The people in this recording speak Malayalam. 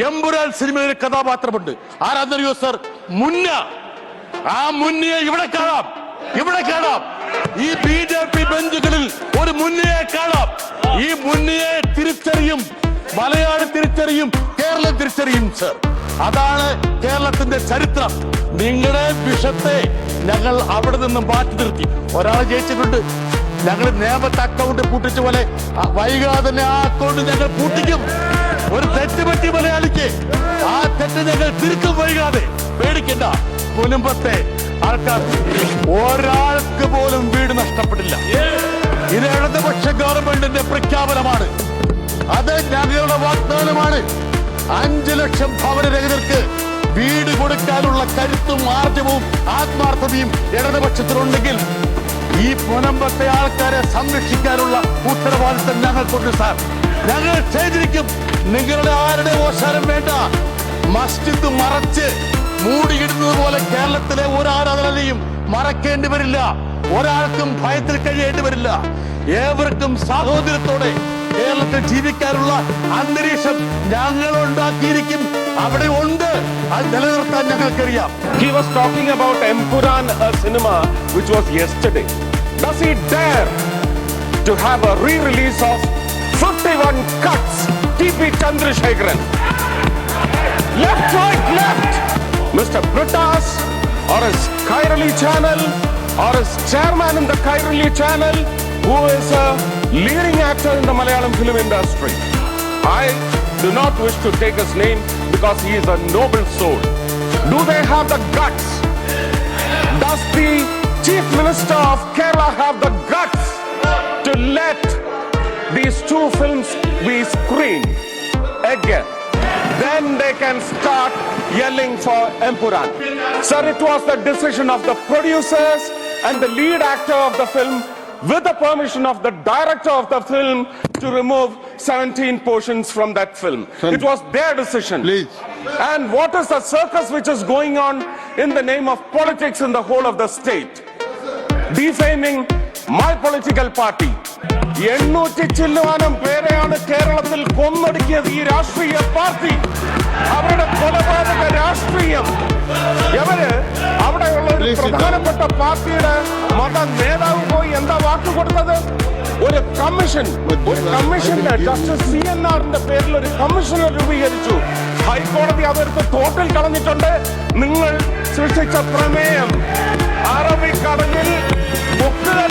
എമ്പുരാൻ സിനിമയിലെ കഥാപാത്രമുണ്ട്. ആരാന്നറിയോ സർ മുന്ന. ആ മുന്നയെ ഇവിടെ കാണാം. ഇവിടെ കാണാം. ഈ ബി ജെ പി ബെഞ്ചുകളിൽ ഒരു മുന്നയെ കാണാം. ഈ മുന്നയെ തിരിച്ചറിയും. മലയാളി തിരിച്ചറിയും. കേരളം തിരിച്ചറിയും സർ. അതാണ് കേരളത്തിന്റെ ചരിത്രം. നിങ്ങളുടെ വിഷത്തെ ഞങ്ങൾ അവിടെ നിന്നും മാറ്റി നിർത്തി. ഒരാളെ ജയിച്ചിട്ടുണ്ട്. ഞങ്ങൾ നിയമത്തെ അക്കൗണ്ട് പൂട്ടിച്ച പോലെ വൈകാതെ തന്നെ ആ അക്കൗണ്ട് ഞങ്ങൾ പൂട്ടിക്കും. മലയാളിക്ക് ആ തെറ്റ് ഞങ്ങൾ തിരുത്തും വൈകാതെ പേടിക്കണ്ട. മുൻപത്തെ ആൾക്കാർ ഒരാൾക്ക് പോലും വീട് നഷ്ടപ്പെട്ടില്ല ഇത് ഇടതുപക്ഷ ഗവൺമെന്റിന്റെ പ്രഖ്യാപനമാണ്. അത് ഞങ്ങളുടെ വാഗ്ദാനമാണ്. അഞ്ചു ലക്ഷം ഭവനരഹിതർക്ക് വീട് കൊടുക്കാനുള്ള കരുത്തും ആർജവും ആത്മാർത്ഥതയും ഇടതുപക്ഷത്തിനുണ്ടെങ്കിൽ ഈ മുനമ്പത്തെ ആൾക്കാരെ സംരക്ഷിക്കാനുള്ള ഉത്തരവാദിത്തം ഞങ്ങൾക്കുണ്ട് സാർ. ഞങ്ങൾ ചെയ്തിരിക്കും. നിങ്ങളുടെ ആരുടെ ഓശാരം വേണ്ട. മസ്ജിദ് മറച്ച് മൂടിയിടുന്നത് പോലെ കേരളത്തിലെ ഒരു മറക്കേണ്ടി വരില്ല. ഒരാൾക്കും ഭയത്തിൽ കഴിയേണ്ടി വരില്ല. ഏവർക്കും സാഹോദര്യത്തോടെ കേരളത്തിൽ ജീവിക്കാനുള്ള അന്തരീക്ഷം ഞങ്ങൾ ഉണ്ടാക്കിയിരിക്കും അവിടെ ഉണ്ട് അത് നിലനിർത്താൻ ഞങ്ങൾക്കറിയാം He was talking about Empuran, a cinema which was yesterday. Does he dare to have a re-release of 51 cuts? T.P. Chandrasekharan. Left, right, left. Mr. Britas or a Kairali channel or a chairman in the Kairali channel who is a actor in the Malayalam film industry. I do not wish to take his name because he is a noble soul. Do they have the guts? Does the Chief Minister of Kerala have the guts to let these two films be screened again? Then they can start yelling for Empuran. Sir, it was the decision of the producers and the lead actor of the film with the permission of the director of the film to remove 17 portions from that film. It was their decision. Please. And what is the circus which is going on in the name of politics in the whole of the state? Defaming my political party. എണ്ണൂറ്റി ചില്ലുവാനും പേരെയാണ് കേരളത്തിൽ കൊന്നൊടുക്കിയത് ഈ രാഷ്ട്രീയ പാർട്ടി അവരുടെ കൊലപാതക രാഷ്ട്രീയം ഇവർ അവിടെയുള്ള ഒരു പ്രധാനപ്പെട്ട പാർട്ടിയുടെ മത നേതാവ് എന്താ വാക്ക് കൊടുത്തത്? ഒരു കമ്മീഷൻ ഒരു കമ്മീഷന്റെ ജസ്റ്റിസ് സി എൻ ആറിന്റെ പേരിൽ ഒരു കമ്മീഷനെ രൂപീകരിച്ചു. ഹൈക്കോടതി അതെടുത്ത് തോട്ടിൽ കളഞ്ഞിട്ടുണ്ട്. നിങ്ങൾ സൃഷ്ടിച്ച പ്രമേയം. അറബിക്കടലിൽ മുക്കുതല്ല